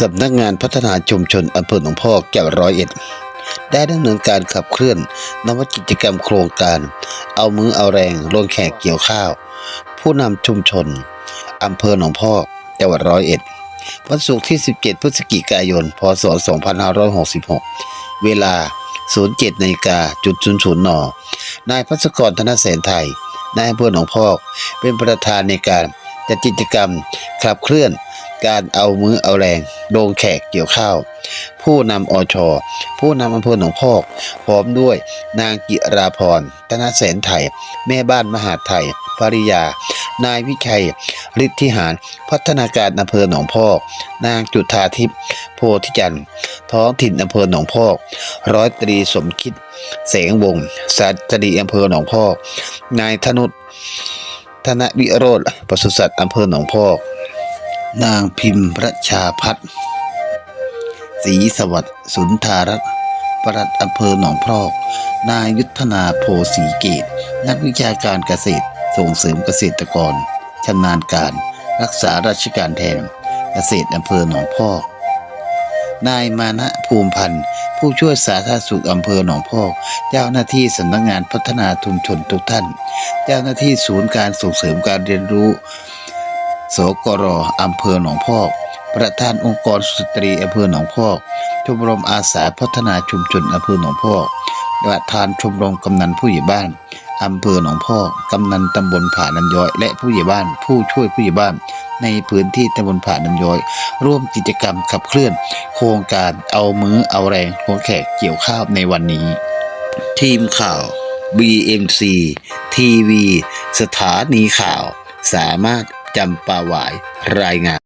สำนักงานพัฒนาชุมชนอำเภอหนองพอกจังหวัดร้อยเอ็ด ได้ดำเนินการขับเคลื่อนนวัตกิจกรรมโครงการ เอามือเอาแรงลงแขกเกี่ยวข้าว ผู้นำชุมชนอำเภอหนองพอกจังหวัดร้อยเอ็ดวันศุกร์ที่ 17 พฤศจิกายน พศ 2566 เวลา 07นาฬิกาจุด00นนายพัศกรธนเสนไทย นายอำเภอหนองพอก เป็นประธานในการจัดกิจกรรมขับเคลื่อน การเอามือเอาแรงลงแขกเกี่ยวข้าว ผู้นำอชผู้นำอำเภอหนองพอก พร้อมด้วยนางกิราพรธนเสนไทย แม่บ้านมหาไทยภริยา นายวิชัยฤทธิหาร พัฒนาการอำเภอหนองพอก นางจุธาทิพย์โพธิจันทร์ ท้องถิ่นอำเภอหนองพอก ร้อยตรีสมคิดแสงวงศ์สัตรีอำเภอหนองพอก นายธนุธนวิโรธปศุสัตว์อำเภอหนองพอก นางพิมพ์ประชาพัฒน์ศรีสวัสดิ์สุนทารัตปลัดอำเภอหนองพอก นายยุทธนาโพสีเกต นักวิชาการเกษตร ส่งเสริมเกษตรกรชำนาญการ รักษาราชการแทน เกษตรอำเภอหนองพอก นายมานะภูมิพันธ์ ผู้ช่วยสาธารณสุขอำเภอหนองพอก เจ้าหน้าที่สำนักงานพัฒนาชุมชนทุกท่าน เจ้าหน้าที่ศูนย์การส่งเสริมการเรียนรู้ สกรอำเภอหนองพอก ประธานองค์กรสตรีอำเภอหนองพอก ชมรมอาสาพัฒนาชุมชนอำเภอหนองพอก ประธานชมรมกำนันผู้ใหญ่บ้านอำเภอหนองพอก กำนันตำบลผาน้ำย้อย และผู้ใหญ่บ้าน ผู้ช่วยผู้ใหญ่บ้าน ในพื้นที่ตำบลผาน้ำย้อย ร่วมกิจกรรมขับเคลื่อน โครงการเอามือเอาแรงหัวแขกเกี่ยวข้าวในวันนี้ ทีมข่าว BMC ทีวีสถานีข่าว สามารถ จำปาหวายรายงาน